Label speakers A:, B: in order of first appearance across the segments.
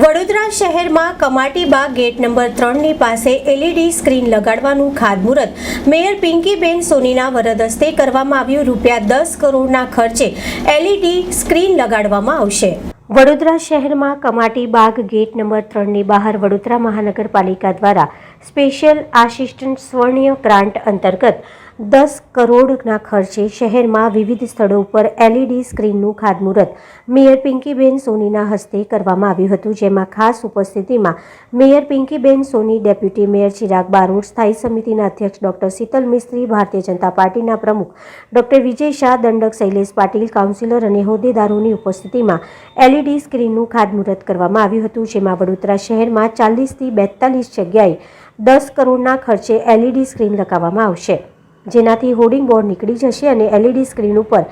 A: વડોદરા શહેરમાં Kamati Baug gate number ત્રણની પાસે એલઈડી સ્ક્રીન લગાડવાનું ખાતમુહૂર્ત. મેયર પિંકીબેન સોનીના વરદ હસ્તે કરવામાં આવ્યું રૂપિયા દસ કરોડના ખર્ચે એલઈડી સ્ક્રીન લગાડવામાં આવશે. વડોદરા શહેરમાં કમાટીબાગ ગેટ નંબર ત્રણની બહાર વડોદરા મહાનગરપાલિકા દ્વારા સ્પેશિયલ આસિસ્ટન્ટ સ્વર્ણિય ગ્રાન્ટ અંતર્ગત દસ કરોડના ખર્ચે શહેરમાં વિવિધ સ્થળો ઉપર એલઈડી સ્ક્રીનનું ખાતમુહૂર્ત. મેયર પિંકીબેન સોનીના હસ્તે કરવામાં આવ્યું હતું, જેમાં ખાસ ઉપસ્થિતિમાં mayor Pinkiben Soni, deputy mayor Chirag Barot, સ્થાયી સમિતિના અધ્યક્ષ ડોક્ટર શીતલ મિસ્ત્રી, ભારતીય જનતા પાર્ટીના પ્રમુખ ડોક્ટર વિજય શાહ, દંડક શૈલેષ પાટીલ, કાઉન્સિલર અને હોદ્દેદારોની ઉપસ્થિતિમાં એલઈડી સ્ક્રીનનું ખાતમુહૂર્ત કરવામાં આવ્યું હતું, જેમાં વડોદરા શહેરમાં ચાલીસથી બેતાલીસ જગ્યાએ દસ કરોડના ખર્ચે એલઈડી સ્ક્રીન લગાવવામાં આવશે. જેનાથી હોર્ડિંગ બોર્ડ નીકળી જશે અને એલઈડી સ્ક્રીન ઉપર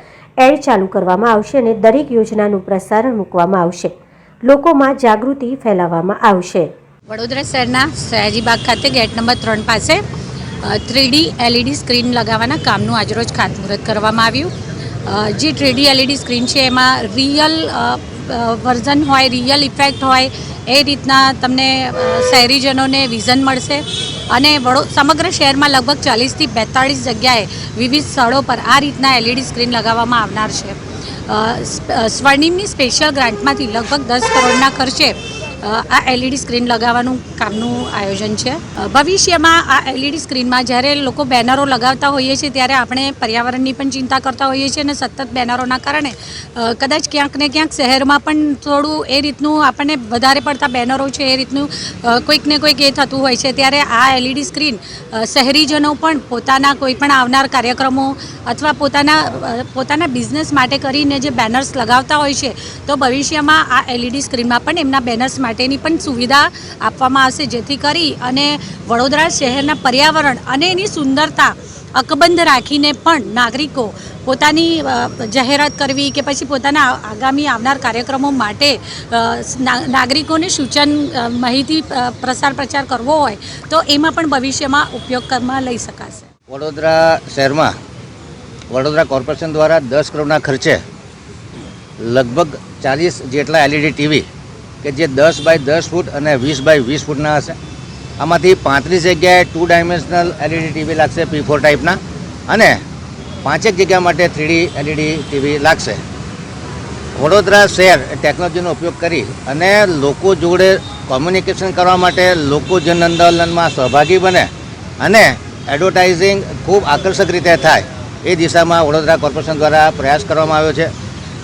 A: એડ ચાલુ કરવામાં આવશે અને દરેક યોજનાનું પ્રસારણ મૂકવામાં આવશે. લોકોમાં જાગૃતિ ફેલાવવામાં આવશે.
B: વડોદરા શહેરના સયાજીબાગ ખાતે ગેટ નંબર ત્રણ પાસે થ્રીડી એલઈડી સ્ક્રીન લગાવવાના કામનું આજરોજ ખાતમુહૂર્ત કરવામાં આવ્યું. જે થ્રીડી એલઈડી સ્ક્રીન છે, એમાં રિયલ વર્ઝન હોય રિયલ ઇફેક્ટ હોય, એ રીતના તમને શહેરીજનોને વિઝન મળશે. અને વડો, સમગ્ર શહેરમાં લગભગ ચાલીસથી બેતાળીસ જગ્યાએ વિવિધ સ્થળો પર આ રીતના એલઈડી સ્ક્રીન લગાવવામાં આવનાર છે. સ્વર્ણિમની સ્પેશિયલ ગ્રાન્ટમાંથી લગભગ દસ કરોડના ખર્ચે આ એલઈડી સ્ક્રીન લગાવવાનું કામનું આયોજન છે. ભવિષ્યમાં આ એલઈડી સ્ક્રીનમાં જ્યારે લોકો બેનરો લગાવતા હોઈએ છીએ ત્યારે આપણે પર્યાવરણની પણ ચિંતા કરતા હોઈએ છીએ અને સતત બેનરોના કારણે કદાચ ક્યાંક ને ક્યાંક શહેરમાં પણ થોડું એ રીતનું આપણને વધારે પડતા બેનરો છે એ રીતનું કોઈક ને કોઈક એ થતું હોય છે. ત્યારે આ એલઈડી સ્ક્રીન શહેરીજનો પણ પોતાના કોઈ પણ આવનાર કાર્યક્રમો અથવા પોતાના પોતાના બિઝનેસ માટે કરીને જે બેનર્સ લગાવતા હોય છે, તો ભવિષ્યમાં આ એલઈડી સ્ક્રીનમાં પણ એમના બેનર્સ માટેની પણ સુવિધા આપવામાં આવશે, જેથી કરી અને વડોદરા શહેરના પર્યાવરણ અને એની સુંદરતા અકબંધ રાખીને પણ નાગરિકો પોતાની જાહેરાત કરવી કે પછી પોતાના આગામી આવનાર કાર્યક્રમો માટે નાગરિકોને સૂચન માહિતી પ્રસાર પ્રચાર કરવો હોય, તો એમાં પણ ભવિષ્યમાં ઉપયોગમાં લઈ શકાશે.
C: વડોદરા શહેરમાં, વડોદરા કોર્પોરેશન દ્વારા દસ કરોડના ખર્ચે લગભગ ચાલીસ જેટલા એલઈડી ટીવી કે જે દસ બાય દસ ફૂટ અને વીસ બાય વીસ ફૂટના હશે. આમાંથી પાંત્રીસ જગ્યાએ ટુ ડાયમેન્શનલ એલઈડી ટીવી લાગશે પી ફોર ટાઈપના અને પાંચેક જગ્યા માટે થ્રીડી એલઈડી ટીવી લાગશે. વડોદરા શહેર ટેકનોલોજીનો ઉપયોગ કરી અને લોકો જોડે કોમ્યુનિકેશન કરવા માટે લોકો જન આંદોલનમાં સહભાગી બને અને એડવર્ટાઇઝિંગ ખૂબ આકર્ષક રીતે થાય એ દિશામાં વડોદરા કોર્પોરેશન દ્વારા પ્રયાસ કરવામાં આવ્યો છે.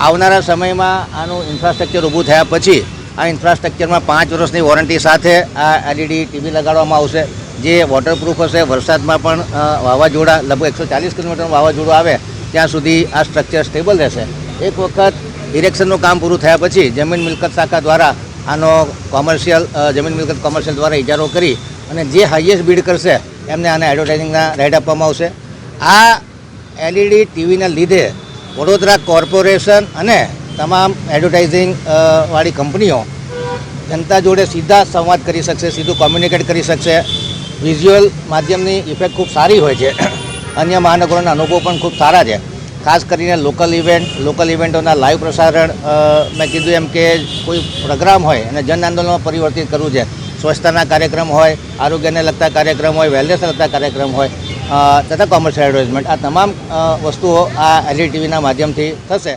C: આવનારા સમયમાં આનું ઇન્ફ્રાસ્ટ્રક્ચર ઊભું થયા પછી આ ઇન્ફ્રાસ્ટ્રક્ચરમાં પાંચ વર્ષની વોરંટી સાથે આ એલઈડી ટીવી લગાડવામાં આવશે. જે વોટરપ્રૂફ હશે, વરસાદમાં પણ વાવાઝોડા, લગભગ એકસો ચાલીસ કિલોમીટરનું વાવાઝોડું આવે, ત્યાં સુધી આ સ્ટ્રક્ચર સ્ટેબલ રહેશે. એક વખત ઇરેક્શનનું કામ પૂરું થયા પછી જમીન મિલકત શાખા દ્વારા આનો કોમર્શિયલ જમીન મિલકત કોમર્શિયલ દ્વારા ઇજારો કરી અને જે હાઈએસ્ટ બીડ કરશે, એમને આને એડવર્ટાઇઝિંગના રાઇટ આપવામાં આવશે. આ એલઈડી ટીવીના લીધે વડોદરા કોર્પોરેશન અને તમામ એડવર્ટાઇઝિંગ વાળી કંપનીઓ જનતા જોડે સીધા સંવાદ કરી શકશે, સીધું કોમ્યુનિકેટ કરી શકશે. વિઝ્યુઅલ માધ્યમની ઇફેક્ટ ખૂબ સારી હોય છે. અન્ય મહાનગરોના અનુભવ પણ ખૂબ સારા છે. ખાસ કરીને લોકલ ઇવેન્ટ લોકલ ઇવેન્ટોના લાઈવ પ્રસારણ મેં કીધું એમ કે કોઈ પ્રોગ્રામ હોય અને જન આંદોલનમાં પરિવર્તિત કરવું છે, સ્વચ્છતાના કાર્યક્રમ હોય, આરોગ્યને લગતા કાર્યક્રમ હોય વેલનેસને લગતા કાર્યક્રમ હોય તથા કોમર્શિયલ એડવર્ટાઇઝમેન્ટ આ તમામ વસ્તુઓ આ એલઈ ટીવીના માધ્યમથી થશે.